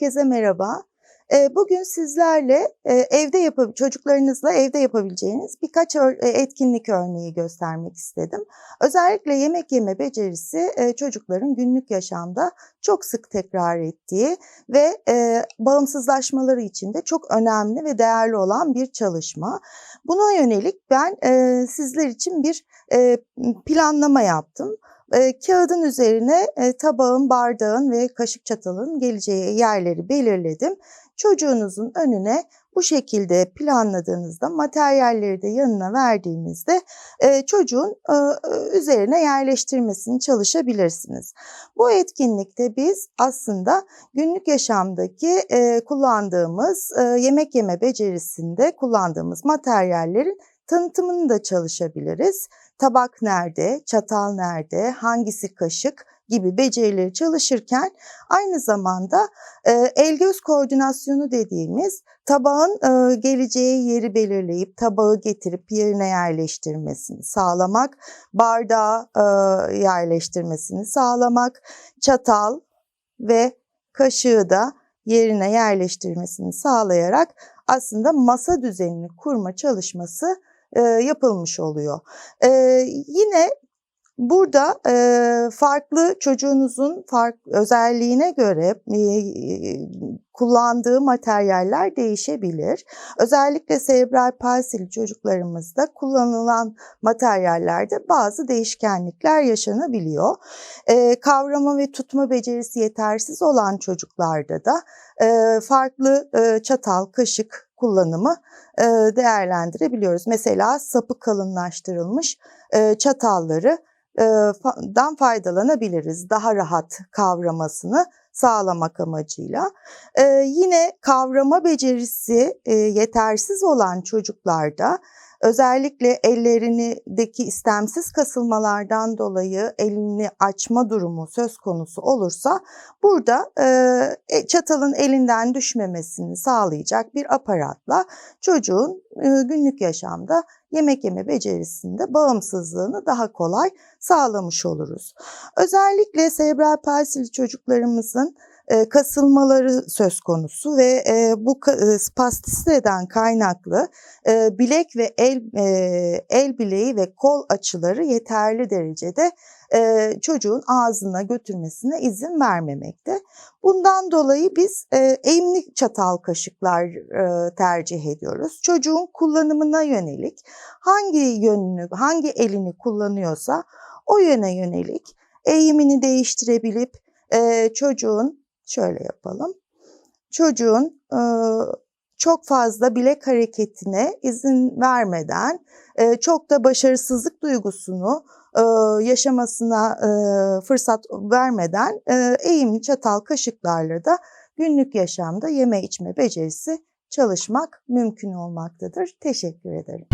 Herkese merhaba. Ee, Bugün sizlerle e, evde yapab çocuklarınızla evde yapabileceğiniz birkaç e, etkinlik örneği göstermek istedim. Özellikle yemek yeme becerisi e, çocukların günlük yaşamda çok sık tekrar ettiği ve bağımsızlaşmaları için de çok önemli ve değerli olan bir çalışma. Buna yönelik ben sizler için bir planlama yaptım. E, kağıdın üzerine e, tabağın, bardağın ve kaşık çatalın geleceği yerleri belirledim. Çocuğunuzun önüne bu şekilde planladığınızda materyalleri de yanına verdiğinizde e, çocuğun e, üzerine yerleştirmesini çalışabilirsiniz. Bu etkinlikte biz aslında günlük yaşamdaki e, kullandığımız e, yemek yeme becerisinde kullandığımız materyallerin tanıtımını da çalışabiliriz. Tabak nerede, çatal nerede, hangisi kaşık gibi becerileri çalışırken aynı zamanda e, el göz koordinasyonu dediğimiz tabağın e, geleceği yeri belirleyip tabağı getirip yerine yerleştirmesini sağlamak, bardağı e, yerleştirmesini sağlamak, çatal ve kaşığı da yerine yerleştirmesini sağlayarak aslında masa düzenini kurma çalışması e, yapılmış oluyor. E, yine burada e, farklı çocuğunuzun fark özelliğine göre e, kullandığı materyaller değişebilir. Özellikle serebral palsili çocuklarımızda kullanılan materyallerde bazı değişkenlikler yaşanabiliyor. E, kavrama ve tutma becerisi yetersiz olan çocuklarda da e, farklı e, çatal, kaşık kullanımı e, değerlendirebiliyoruz. Mesela sapı kalınlaştırılmış e, çatalları e, dan faydalanabiliriz. Daha rahat kavramasını sağlamak amacıyla. E, yine kavrama becerisi e, yetersiz olan çocuklarda özellikle ellerindeki istemsiz kasılmalardan dolayı elini açma durumu söz konusu olursa burada e, çatalın elinden düşmemesini sağlayacak bir aparatla çocuğun e, günlük yaşamda yemek yeme becerisinde bağımsızlığını daha kolay sağlamış oluruz. Özellikle serebral palsili çocuklarımızın kasılmaları söz konusu ve e, bu e, spastisiteden kaynaklı e, bilek ve el e, el bileği ve kol açıları yeterli derecede e, çocuğun ağzına götürmesine izin vermemekte. Bundan dolayı biz e, eğimli çatal kaşıklar e, tercih ediyoruz. Çocuğun kullanımına yönelik hangi yönünü, hangi elini kullanıyorsa o yöne yönelik eğimini değiştirebilip e, çocuğun şöyle yapalım. Çocuğun e, çok fazla bilek hareketine izin vermeden e, çok da başarısızlık duygusunu e, yaşamasına e, fırsat vermeden e, eğimli çatal kaşıklarla da günlük yaşamda yeme içme becerisi çalışmak mümkün olmaktadır. Teşekkür ederim.